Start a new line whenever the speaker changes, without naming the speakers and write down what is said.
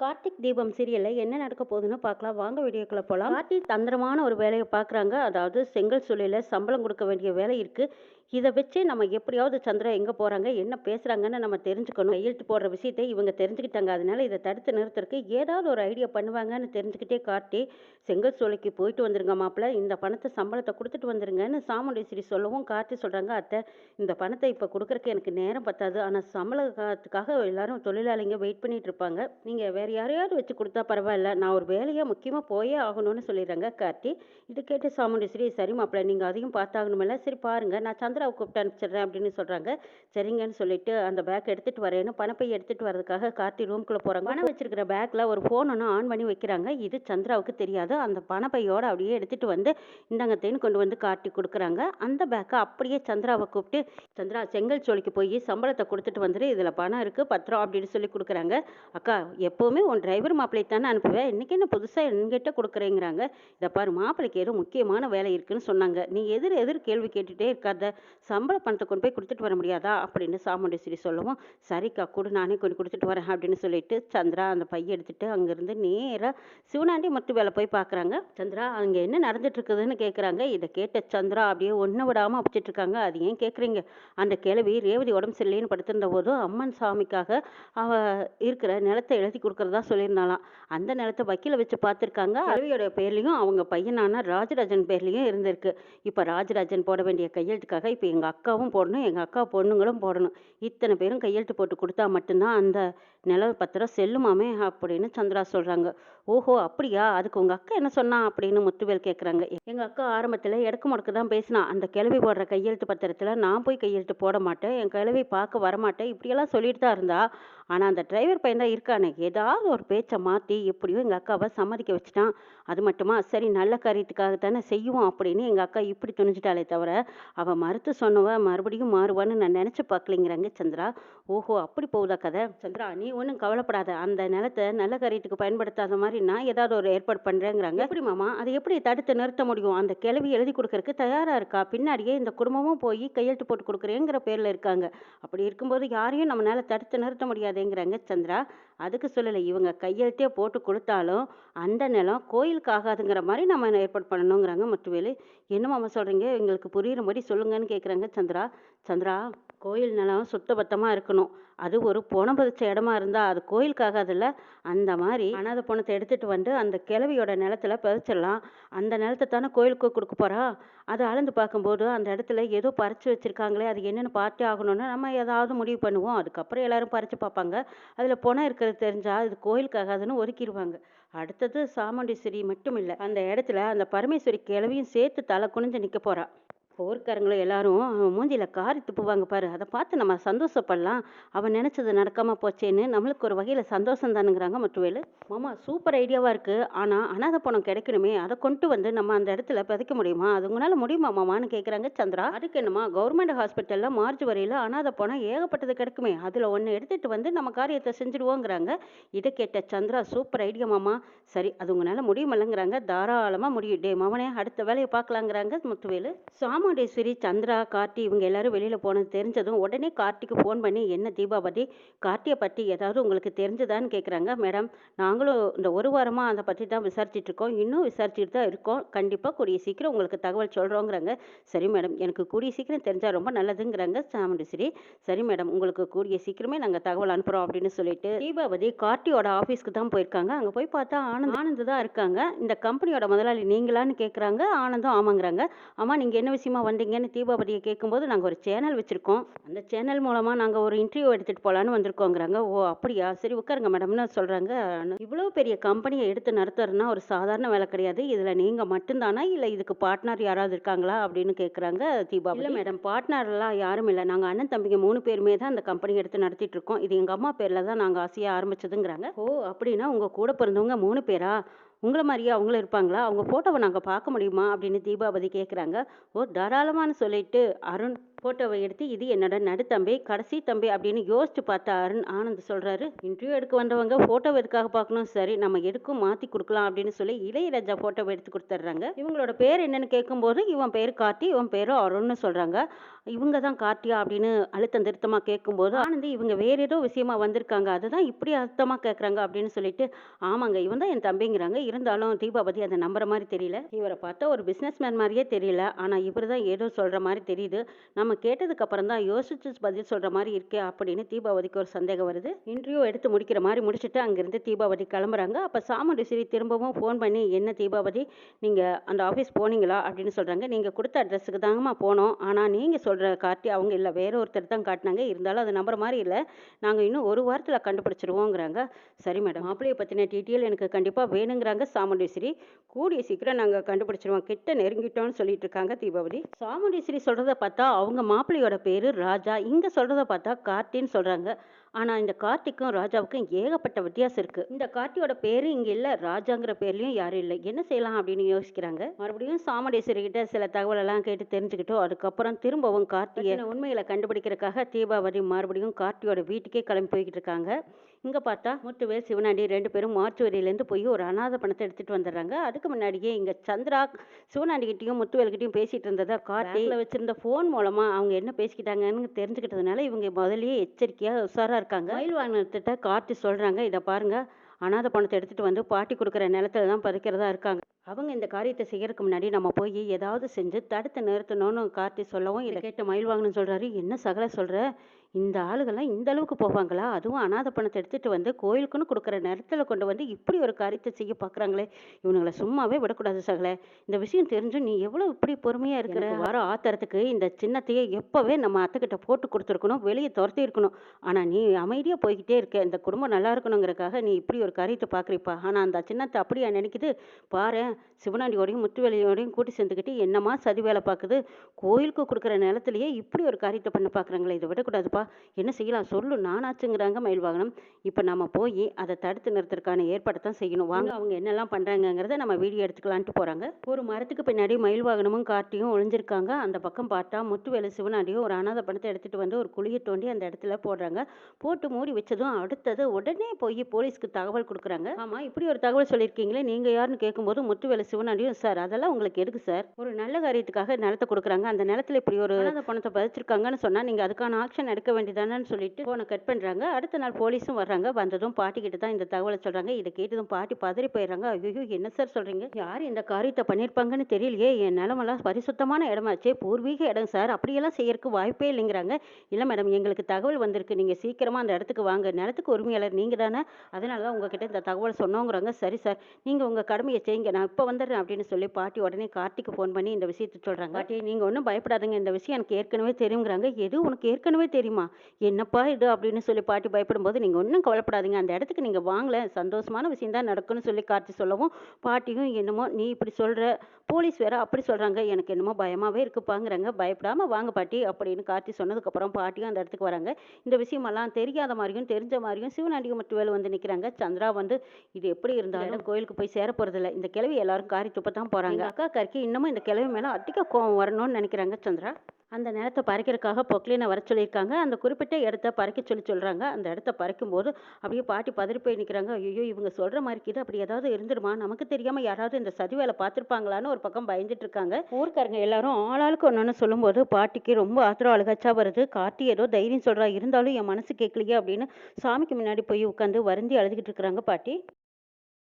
கார்த்திக் தீபம் சீரியல்ல என்ன நடக்க போகுதுன்னு பார்க்கலாம். வாங்க வீடியோக்குள்ள போகலாம் கார்த்திக் தந்திரமான ஒரு வேலையை பார்க்குறாங்க. அதாவது செங்கல் சூழலில் சம்பளம் கொடுக்க வேண்டிய வேலை இருக்கு. இதை வச்சு நம்ம எப்படியாவது சந்திரா எங்கே போகிறாங்க என்ன பேசுகிறாங்கன்னு நம்ம தெரிஞ்சுக்கணும். கையெழுத்து போடுற விஷயத்தை இவங்க தெரிஞ்சுக்கிட்டாங்க. அதனால இதை தடுத்து நிறுத்துறதுக்கு ஏதாவது ஒரு ஐடியா பண்ணுவாங்கன்னு தெரிஞ்சுக்கிட்டே காட்டி செங்கல் சோலைக்கு போயிட்டு வந்துருங்க மாப்பிள்ள. இந்த பணத்தை சம்பளத்தை கொடுத்துட்டு வந்துருங்கன்னு சாமுண்டேஸ்வரி சொல்லவும் கார்த்தி சொல்கிறாங்க அத்தை இந்த பணத்தை இப்போ கொடுக்குறக்கு எனக்கு நேரம் பத்தாது. ஆனால் சம்பளத்துக்காக எல்லாரும் தொழிலாளிங்க வெயிட் பண்ணிட்டு இருப்பாங்க. நீங்கள் வேறு யாரையாவது வச்சு கொடுத்தா பரவாயில்ல. நான் ஒரு வேலையாக முக்கியமாக போயே ஆகணும்னு சொல்லிடுறாங்க. கார்த்தி இது கேட்டு சாமுண்டேஸ்வரி சரி மாப்பிள்ள நீங்கள் அதையும் பார்த்தாகணுமில்ல சரி பாருங்கள் நான் சந்திராவை கூப்பிட்டு அனுப்பிச்சிடுறேன் அப்படின்னு சொல்கிறாங்க சரிங்கன்னு சொல்லிட்டு அந்த பேக் எடுத்துகிட்டு வரேன்னு பணப்பை எடுத்துகிட்டு வரதுக்காக கார்த்தி ரூம்குள்ளே போகிறாங்க பணம் வச்சிருக்கிற பேக்கில் ஒரு ஃபோன் ஒன்று ஆன் பண்ணி வைக்கிறாங்க. இது சந்திராவுக்கு தெரியாது. அந்த பணப்பையோடு அப்படியே எடுத்துகிட்டு வந்து இந்தாங்க கொண்டு வந்து காட்டி கொடுக்குறாங்க. அந்த பேக்கை அப்படியே சந்திராவை கூப்பிட்டு சந்திரா செங்கல் சோழிக்கு போய் சம்பளத்தை கொடுத்துட்டு வந்துடு இதில் பணம் இருக்குது பத்திரம் அப்படின்னு சொல்லி கொடுக்குறாங்க. அக்கா எப்போவுமே உன் டிரைவர் மாப்பிள்ளை தானே அனுப்புவேன் இன்றைக்கி என்ன புதுசாக என்கிட்ட கொடுக்குறேங்கிறாங்க. இதை பாரு மாப்பிள்ளைக்கு ஏதோ முக்கியமான வேலை இருக்குன்னு சொன்னாங்க. நீ எதிர் எதிர் கேள்வி கேட்டுகிட்டே இருக்காத. சம்பள பணத்தை கொண்டு போய் கொடுத்துட்டு வர முடியாதா அப்படின்னு சாமுண்டேஸ்வரி சொல்லவும். சரிக்கா கூட நானே கொண்டு கொடுத்துட்டு வரேன் அப்படின்னு சொல்லிட்டு சந்திரா அந்த பையன் எடுத்துட்டு அங்கேருந்து நேராக சிவனாண்டி மட்டும் வேலை போய் பார்க்குறாங்க சந்திரா அங்கே என்ன நடந்துட்டு இருக்குதுன்னு கேட்குறாங்க இதை கேட்ட சந்திரா அப்படியே ஒன்றை விடாமல் அப்பிச்சிட்டு இருக்காங்க அது ஏன் கேட்குறீங்க அந்த கிழவி ரேவதி உடம்பு சரியில்லைன்னு படுத்திருந்த போது அம்மன் சாமிக்காக அவ இருக்கிற நிலத்தை எழுதி கொடுக்கறதா சொல்லியிருந்தாலாம் அந்த நிலத்தை வக்கீல வச்சு பார்த்துருக்காங்க. கிழவியோட பேர்லையும் அவங்க பையனான ராஜராஜன் பேர்லையும் இருந்திருக்கு. இப்போ ராஜராஜன் போட வேண்டிய கையெழுத்துக்காக இப்போ எங்கள் அக்காவும் போடணும் எங்கள் அக்கா பொண்ணுங்களும் போடணும். இத்தனை பேரும் கையெழுத்து போட்டு கொடுத்தா மட்டும்தான் அந்த நில பத்திரம் செல்லுமாமே அப்படின்னு சந்திரா சொல்கிறாங்க ஓஹோ அப்படியா? அதுக்கு உங்கள் அக்கா என்ன சொன்னா? அப்படின்னு முத்துவேல் கேட்குறாங்க எங்கள் அக்கா ஆரம்பத்தில் இடக்கு முடக்கு தான் பேசினா. அந்த கிழவி போடுற கையெழுத்து பத்திரத்தில் நான் போய் கையெழுத்து போட மாட்டேன். என் கிழவி பார்க்க வரமாட்டேன். இப்படியெல்லாம் சொல்லிட்டு தான் இருந்தா. ஆனால் அந்த டிரைவர் பையன் தான் இருக்கானே. ஏதாவது ஒரு பேச்சை மாற்றி எப்படியோ எங்கள் அக்காவை சம்மதிக்க வச்சுட்டான். அது மட்டுமா? சரி நல்ல காரியத்துக்காக தானே செய்வோம் அப்படின்னு எங்கள் அக்கா இப்படி துணிஞ்சிட்டாலே தவிர அவள் மறுத்து சொன்னவ மறுபடியும் மாறுவான்னு நான் நினச்சி பார்க்கலிங்கிறாங்க சந்திரா. ஓஹோ அப்படி போகுதா கதை? சந்திரா நீ ஒன்றும் கவலைப்படாத. அந்த நிலத்தை நல்ல காரியத்துக்கு பயன்படுத்தாத மாதிரி நான் ஏதாவது ஒரு ஏற்பாடு பண்ணுறேங்கிறாங்க எப்படி மாமா? அதை எப்படி தடுத்து நிறுத்த முடியும்? அந்த கிழவி எழுதி கொடுக்கறதுக்கு தயாராக இருக்கா? பின்னாடியே இந்த குடும்பமும் போய் கையெழுத்து போட்டு கொடுக்குறேங்கிற பேரில் இருக்காங்க. அப்படி இருக்கும்போது யாரையும் நம்மளால தடுத்து நிறுத்த முடியாதுங்கிறாங்க சந்திரா. அதுக்கு சொல்லலை இவங்க கையெழுத்தே போட்டு கொடுத்தாலும் அந்த நிலம் கோயிலுக்கு ஆகாதுங்கிற மாதிரி நம்ம ஏற்பாடு பண்ணணுங்கிறாங்க முத்துவேலு. என்ன மாமா சொல்கிறீங்க எங்களுக்கு புரியுற சொல்லுங்கன்னு கேட்குறாங்க சந்திரா. சந்திரா கோயில் நிலம் சுத்தபத்தமாக இருக்கணும். அது ஒரு பணம் பதிச்ச இடமா இருந்தால் அது கோயிலுக்காகாதுல்ல? அந்த மாதிரி அனாதை பணத்தை எடுத்துகிட்டு வந்து அந்த கிழவியோட நிலத்துல பதிச்சிடலாம். அந்த நிலத்தை தானே கோயிலுக்கு கொடுக்க போகிறா அது அளந்து பார்க்கும்போது அந்த இடத்துல ஏதோ பறித்து வச்சுருக்காங்களே அது என்னென்னு பார்த்து ஆகணும்னு நம்ம ஏதாவது முடிவு பண்ணுவோம். அதுக்கப்புறம் எல்லாரும் பறித்து பார்ப்பாங்க. அதில் பணம் இருக்கிறது தெரிஞ்சால் அது கோயிலுக்காகாதுன்னு ஒதுக்கிடுவாங்க. அடுத்தது சாமுண்டீஸ்வரி மட்டும் இல்லை அந்த இடத்துல அந்த பரமேஸ்வரி கிழவியும் சேர்த்து தலை குனிஞ்சு நிற்க போகிறா போர்க்காரங்களும் எல்லாரும் அவன் மூஞ்சியில் காரி துப்புவாங்க பாரு அதை பார்த்து நம்ம சந்தோஷப்படலாம். அவன் நினச்சது நடக்காமல் போச்சேன்னு நம்மளுக்கு ஒரு வகையில் சந்தோஷம் தானுங்கிறாங்க முத்துவேலு மாமா சூப்பர் ஐடியாவாக இருக்குது ஆனால் அனாதை பணம் கிடைக்கணுமே அதை கொண்டு வந்து நம்ம அந்த இடத்துல பதிக்க முடியுமா? அது உங்களால் முடியுமா மாமான்னு கேட்குறாங்க சந்திரா. அதுக்கு என்னமா கவர்மெண்ட் ஹாஸ்பிட்டலில் மார்ச் வரையில் அனாதை பணம் ஏகப்பட்டது கிடைக்குமே அதில் ஒன்று எடுத்துகிட்டு வந்து நம்ம காரியத்தை செஞ்சுடுவோங்கிறாங்க. இதை கேட்ட சந்திரா சூப்பர் ஐடியா மாமா. சரி அது உங்களால் முடியுமில்லைங்கிறாங்க. தாராளமாக முடியும். டே மாமனே அடுத்த வேலையை பார்க்கலாங்கிறாங்க முத்துவேலு சாமுண்டேஸ்வரி சந்திரா கார்த்தி இவங்க எல்லாரும் வெளியில் போனது தெரிஞ்சதும் உடனே கார்த்திக்கு ஃபோன் பண்ணி என்ன தீபாவதி கார்த்தியை பற்றி ஏதாவது உங்களுக்கு தெரிஞ்சதான்னு கேட்குறாங்க மேடம் நாங்களும் இந்த ஒரு வாரமாக அதை பற்றி தான் விசாரிச்சுட்டு இருக்கோம். இன்னும் விசாரிச்சுட்டு தான் இருக்கோம். கண்டிப்பாக கூடிய சீக்கிரம் உங்களுக்கு தகவல் சொல்கிறோங்கிறாங்க சரி மேடம் எனக்கு கூடிய சீக்கிரம் தெரிஞ்சால் ரொம்ப நல்லதுங்கிறாங்க சாமுண்டேஸ்வரி சரி மேடம் உங்களுக்கு கூடிய சீக்கிரமே நாங்கள் தகவல் அனுப்புகிறோம் அப்படின்னு சொல்லிட்டு தீபாவதி கார்த்தியோட ஆஃபீஸ்க்கு தான் போயிருக்காங்க. அங்கே போய் பார்த்தா ஆனந்த் ஆனந்த் தான் இருக்காங்க. இந்த கம்பெனியோட முதலாளி நீங்களான்னு கேட்குறாங்க ஆனந்தும் ஆமாங்கிறாங்க. ஆமாம் நீங்கள் என்ன விஷயமா வந்தீங்கன்னு தீபாவதியை கேட்கும்போது நாங்கள் ஒரு சேனல் வச்சுருக்கோம். அந்த சேனல் மூலமாக நாங்கள் ஒரு இன்டர்வியூ எடுத்துகிட்டு போகலான்னு வந்திருக்கோங்கிறாங்க. ஓ அப்படியா? சரி உட்காருங்க மேடம்னு சொல்கிறாங்க இவ்வளோ பெரிய கம்பெனியை எடுத்து நடத்துறதுனா ஒரு சாதாரண வேலை கிடையாது. இதில் நீங்கள் மட்டும்தானா? இல்லை இதுக்கு பார்ட்னர் யாராவது இருக்காங்களா? அப்படின்னு கேட்குறாங்க தீபாவளி. இல்லை மேடம் பார்ட்னர்லாம் யாரும் இல்லை. நாங்கள் அண்ணன் தம்பிங்க மூணு பேருமே தான் அந்த கம்பெனி எடுத்து நடத்திட்டு இருக்கோம். இது எங்கள் அம்மா பேரில் தான் நாங்கள் ஆசையாக ஆரம்பிச்சதுங்கிறாங்க. ஓ அப்படின்னா உங்கள் கூட பிறந்தவங்க மூணு பேரா? உங்களை மாதிரியே அவங்களும் இருப்பாங்களா? அவங்க ஃபோட்டோவை நாங்கள் பார்க்க முடியுமா? அப்படின்னு தீபாவதி கேட்குறாங்க ஓ தாராளமானு சொல்லிட்டு அருண் ஃபோட்டோவை எடுத்து இது என்னோட நடுத்தம்பி கடைசி தம்பி அப்படின்னு யோசிச்சு பார்த்த அருண் ஆனந்த் சொல்கிறாரு இன்டர்வியூ எடுக்க வந்தவங்க ஃபோட்டோவை எதுக்காக பார்க்கணும்? சரி நம்ம எடுக்கும் மாற்றி கொடுக்கலாம் அப்படின்னு சொல்லி இளையராஜா ஃபோட்டோவை எடுத்து கொடுத்துட்றாங்க. இவங்களோட பேர் என்னன்னு கேட்கும்போது இவன் பேர் கார்த்தி இவன் பேர் அருண்னு சொல்கிறாங்க இவங்க தான் கார்த்தியா? அப்படின்னு அழுத்தம் திருத்தமாக கேட்கும்போது ஆனந்த் இவங்க வேற ஏதோ விஷயமா வந்திருக்காங்க. அதுதான் இப்படி அழுத்தமாக கேட்குறாங்க அப்படின்னு சொல்லிட்டு ஆமாங்க இவன் தான் என் தம்பிங்கிறாங்க. இருந்தாலும் தீபாவதி அதை நம்புற மாதிரி தெரியல. இவரை பார்த்தா ஒரு பிஸ்னஸ் மேன் மாதிரியே தெரியல. ஆனால் இவர் தான் ஏதோ சொல்கிற மாதிரி தெரியுது. நம்ம கேட்டதுக்கு அப்புறம் தான் யோசிச்சு பதில் சொல்கிற மாதிரி இருக்கே அப்படின்னு தீபாவதிக்கு ஒரு சந்தேகம் வருது. இன்டர்வியூ எடுத்து முடிக்கிற மாதிரி முடிச்சுட்டு அங்கேருந்து தீபாவதி கிளம்புறாங்க. அப்போ சாமுண்டீஸ்வரி திரும்பவும் ஃபோன் பண்ணி என்ன தீபாவதி நீங்கள் அந்த ஆஃபீஸ் போனீங்களா? அப்படின்னு சொல்கிறாங்க நீங்கள் கொடுத்த அட்ரஸுக்கு தாங்கம்மா போனோம். ஆனால் நீங்கள் சொல்கிற காட்டி அவங்க இல்லை வேற ஒருத்தர் தான் காட்டினாங்க. இருந்தாலும் அது நம்புற மாதிரி இல்லை. நாங்கள் இன்னும் ஒரு வாரத்தில் கண்டுபிடிச்சிருவோங்கிறாங்க. சரி மேடம் மாப்பிள்ளையை பற்றின டீட்டெயில் எனக்கு கண்டிப்பாக வேணுங்கிறாங்க சாமுண்டீஸ்வரி கூடிய சீக்கிரம் நாங்கள் கண்டுபிடிச்சிருவோம். கிட்ட நெருங்கிட்டோம்னு சொல்லிட்டு இருக்காங்க தீபாவதி. சாமுண்டீஸ்வரி சொல்கிறத பார்த்தா அவங்க அவங்க மாப்பிள்ளையோட பேர் ராஜா. இங்கே சொல்கிறத பார்த்தா கார்த்தின்னு சொல்கிறாங்க ஆனால் இந்த கார்த்திக்கும் ராஜாவுக்கும் ஏகப்பட்ட வித்தியாசம் இருக்குது இந்த கார்த்தியோட பேர் இங்கே இல்லை ராஜாங்கிற பேர்லையும் யாரும் இல்லை. என்ன செய்யலாம் அப்படின்னு யோசிக்கிறாங்க. மறுபடியும் சாமுண்டீஸ்வரி கிட்ட சில தகவல் எல்லாம் கேட்டு தெரிஞ்சுக்கிட்டோம் அதுக்கப்புறம் திரும்பவும் கார்த்திகை உண்மைகளை கண்டுபிடிக்கிறதுக்காக தீபாவதி மறுபடியும் கார்த்தியோட வீட்டுக்கே கிளம்பி போய்கிட்டு இருக்காங்க. இங்கே பார்த்தா முத்துவேல் சிவனாண்டி ரெண்டு பேரும் மார்ச்சுவரியிலேருந்து போய் ஒரு அனாதை பணத்தை எடுத்துகிட்டு வந்துடுறாங்க. அதுக்கு முன்னாடியே இங்கே சந்திரா சிவனாண்டிகிட்டையும் முத்துவேல்கிட்டையும் பேசிகிட்டு இருந்ததா கார்த்தியில் வச்சிருந்த ஃபோன் மூலமாக அவங்க என்ன பேசிக்கிட்டாங்கன்னு தெரிஞ்சுக்கிட்டதுனால இவங்க முதல்லயே எச்சரிக்கையாக உஷாராக இருக்காங்க. மயில் வாங்கினத்திட்ட கார்த்தி சொல்கிறாங்க இதை பாருங்க அனாதை பணத்தை எடுத்துகிட்டு வந்து பாட்டி கொடுக்குற நிலத்துல தான் பறிக்கிறதா இருக்காங்க. அவங்க இந்த காரியத்தை செய்யறதுக்கு முன்னாடி நம்ம போய் ஏதாவது செஞ்சு தடுத்து நிறுத்தணும்னு கார்த்தி சொல்லவும் இதை கேட்ட மயில் வாங்கணும்னு சொல்கிறாரு என்ன சகல சொல்கிற இந்த ஆளுகள்லாம் இந்த அளவுக்கு போவாங்களா? அதுவும் அனாதை பணத்தை எடுத்துகிட்டு வந்து கோயிலுக்குன்னு கொடுக்குற நேரத்தில் கொண்டு வந்து இப்படி ஒரு காரியத்தை செய்ய பார்க்குறாங்களே இவனுங்களை சும்மாவே விடக்கூடாது சகல. இந்த விஷயம் தெரிஞ்சும் நீ எவ்வளோ இப்படி பொறுமையாக இருக்கிற? வர ஆத்திரத்துக்கு இந்த சின்னத்தையே எப்போவே நம்ம அத்தைக்கிட்ட போட்டு கொடுத்துருக்கணும் வெளியே துரத்தி இருக்கணும். ஆனால் நீ அமைதியாக போய்கிட்டே இருக்க. இந்த குடும்பம் நல்லா இருக்கணுங்கிறக்காக நீ இப்படி ஒரு காரியத்தை பார்க்குறிப்பா ஆனால் அந்த சின்னத்தை அப்படியா நினைக்குது? பாரு சிவனாண்டியோடையும் முத்துவேலையோடையும் கூட்டி சேர்ந்துக்கிட்டு என்னமா சதி வேலை பார்க்குது கோயிலுக்கு கொடுக்குற நிலத்துலயே இப்படி ஒரு காரியத்தை பண்ண பார்க்குறாங்களே இதை விடக்கூடாதுப்பா. என்ன செய்யலாம்? சொல்லு நானாச்சுங்கிறாங்க மயில் வாகனம். இப்போ நம்ம போய் அதை தடுத்து நிறுத்துறதுக்கான ஏற்பாடு தான் செய்யணும். வாங்க அவங்க என்னெல்லாம் பண்ணுறாங்கங்கிறத நம்ம வீடியோ எடுத்துக்கலான்ட்டு போகிறாங்க ஒரு மரத்துக்கு பின்னாடி மயில் வாகனமும் காட்டியும் ஒளிஞ்சிருக்காங்க. அந்த பக்கம் பார்த்தா முத்து வேலை சிவனாடியும் ஒரு அனாதை பணத்தை எடுத்துகிட்டு வந்து ஒரு குழியை தோண்டி அந்த இடத்துல போடுறாங்க. போட்டு மூடி வச்சதும் அடுத்தது உடனே போய் போலீஸ்க்கு தகவல் கொடுக்குறாங்க. ஆமாம் இப்படி ஒரு தகவல் சொல்லியிருக்கீங்களே நீங்கள் யாருன்னு கேட்கும்போது முத்துவேலு சிவனாடியும் சார் அதெல்லாம் உங்களுக்கு எதுக்கு சார்? ஒரு நல்ல காரியத்துக்காக நிலத்தை கொடுக்குறாங்க. அந்த நிலத்துல இப்படி ஒரு பணத்தை பதிச்சிருக்காங்கன்னு சொன்னால் நீங்கள் அதுக்கான ஆக்ஷன் எடுக்க வேண்டியதானு சொல்லிட்டு ஃபோனை கட் பண்ணுறாங்க அடுத்த நாள் போலீஸும் வர்றாங்க. வந்ததும் பாட்டி கிட்ட தான் இந்த தகவலை சொல்கிறாங்க இதை கேட்டதும் பாட்டி பதறி போயிடுறாங்க. ஐயோ என்ன சார் சொல்கிறீங்க யார் இந்த காரியத்தை பண்ணியிருப்பாங்கன்னு தெரியலையே. என் நிலமெல்லாம் பரிசுத்தமான இடமாச்சே. பூர்வீக இடம் சார் அப்படியெல்லாம் செய்யறதுக்கு வாய்ப்பே இல்லைங்கிறாங்க. இல்லை மேடம் எங்களுக்கு தகவல் வந்திருக்கு. நீங்கள் சீக்கிரமாக அந்த இடத்துக்கு வாங்க. நிலத்துக்கு உரிமையாளர் நீங்கள் தானே? அதனால தான் உங்ககிட்ட இந்த தகவல் சொன்னோங்கிறாங்க. சரி சார் நீங்கள் உங்கள் கடமையை செய்யுங்க. நான் இப்போ வந்துடுறேன் அப்படின்னு சொல்லி பாட்டி உடனே கார்த்திக்கு ஃபோன் பண்ணி இந்த விஷயத்தை சொல்கிறாங்க பாட்டி நீங்கள் ஒன்றும் பயப்படாதுங்க. இந்த விஷயம் எனக்கு ஏற்கனவே தெரியுங்கிறாங்க. எது உனக்கு ஏற்கனவே தெரியுமா? என்னப்பா இது அப்படின்னு சொல்லி பாட்டி பயப்படும்போது நீங்கள் ஒன்றும் கவலைப்படாதீங்க. அந்த இடத்துக்கு நீங்கள் வாங்கல. சந்தோஷமான விஷயம் தான் நடக்கும்னு சொல்லி கார்த்தி சொல்லவும் பாட்டியும் என்னமோ நீ இப்படி சொல்கிற போலீஸ் வேற அப்படி சொல்கிறாங்க எனக்கு என்னமோ பயமாகவே இருக்குப்பாங்கிறாங்க. பயப்படாமல் வாங்க பாட்டி அப்படின்னு கார்த்தி சொன்னதுக்கப்புறம் பாட்டியும் அந்த இடத்துக்கு வராங்க. இந்த விஷயமெல்லாம் தெரியாத மாதிரியும் தெரிஞ்ச மாதிரியும் சிவனாண்டியும் மட்டும் வேலை வந்து நிற்கிறாங்க சந்திரா வந்து இது எப்படி இருந்தாலும் கோயிலுக்கு போய் சேர போகிறதில்ல இந்த கிழவி எல்லாரும் காரி துப்ப தான் போகிறாங்க அக்கா கறிக்கு இன்னமும் இந்த கிழவி மேலே அதிக கோவம் வரணும்னு நினைக்கிறாங்க சந்திரா. அந்த நிலத்தை பறிக்கிறதுக்காக பொக்லினை வர சொல்லியிருக்காங்க. அந்த குறிப்பிட்ட இடத்த பறிக்க சொல்லி சொல்கிறாங்க அந்த இடத்த பறிக்கும்போது அப்படியே பாட்டி பதறி போய் நிற்கிறாங்க ஐயோ இவங்க சொல்கிற மாதிரி இருக்குது அப்படி ஏதாவது இருந்துருமா? நமக்கு தெரியாமல் யாராவது இந்த சதி வேலை பார்த்துருப்பாங்களான்னு ஒரு பக்கம் பயந்துட்டு இருக்காங்க ஊர்க்காரங்க எல்லாரும் ஆளாளுக்கு ஒன்று சொல்லும்போது பாட்டிக்கு ரொம்ப ஆத்திரம் அழுகாச்சா வருது. காட்டி ஏதோ தைரியம் சொல்கிறா இருந்தாலும் என் மனசு கேட்கலையே அப்படின்னு சாமிக்கு முன்னாடி போய் உட்காந்து வருந்தி அழுதுகிட்டு இருக்கிறாங்க பாட்டி.